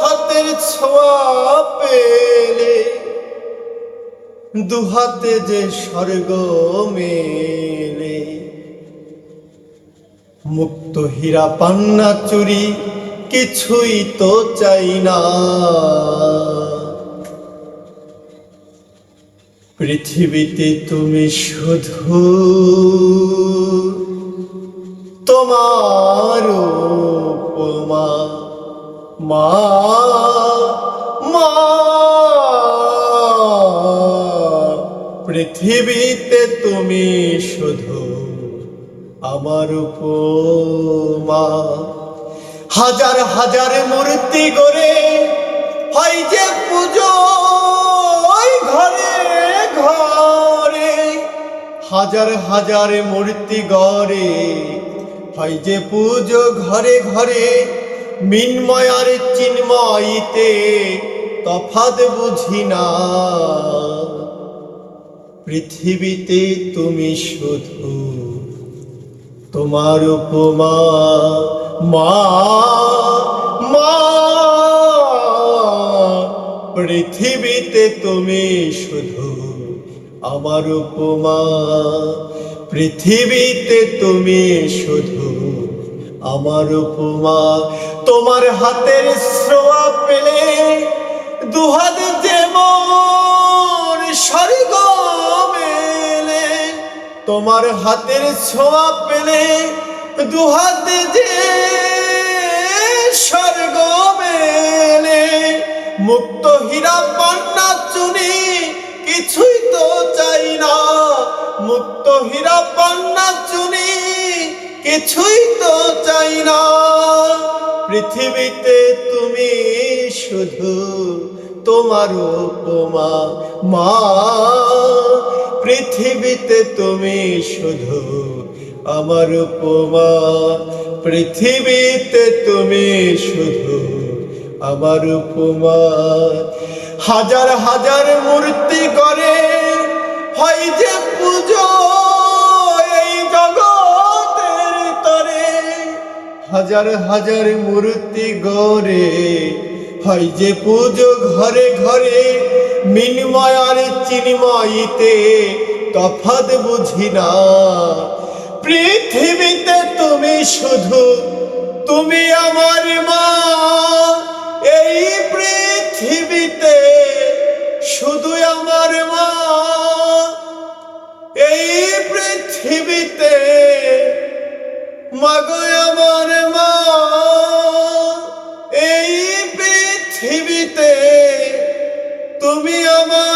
হাতের ছোঁয়া পেলে। দুহাতে যে স্বর্গ মেলে। মুক্ত হীরা পান্না চুরি কিছুই তো চাই না। পৃথিবীতে তুমি শুধু তোমার উপমা মা মা। পৃথিবীতে তুমি শুধু আমার উপমা। হাজার হাজার মূর্তি গড়ে হয় যে পুজো ঘরে ঘরে। হাজার হাজার মূর্তি গড়ে হয় যে পুজো ঘরে ঘরে। মিন্ময়ার চিন্ময়ীতে তফাত বুঝি না। পৃথিবীতে তুমি শুধু তোমার উপমা। মা মা, পৃথিবীতে তুমি শুধু আমার উপমা। পৃথিবীতে তুমি শুধু আমার উপমা। তোমার হাতের শ্রোয়া পেলে দুহাত যেমন স্বর্গ মেলে। তোমার হাতের ছোঁয়া পেলে দুহাত যে স্বর্গ মেলে। মুক্ত হীরা পান্না চুনি কিছুই তো চাই না। মুক্ত হীরা পান্না চুনি কিছুই তো চাই না। পৃথিবীতে তুমি শুধু তোমার উপমা, মা। পৃথিবীতে তুমি শুধু আমার উপমা, পৃথিবীতে তুমি শুধু আমার উপমা। হাজার হাজার মূর্তি হাজার হাজার মূর্তি গড়ে হয় যে পুজো ঘরে ঘরে মিনময়ার চিন্ময়ীতে তফাত বুঝি না। পৃথিবীতে তুমি শুধু, তুমি আমার মা। মাগো আমার মা এই পৃথিবীতে তুমি আমার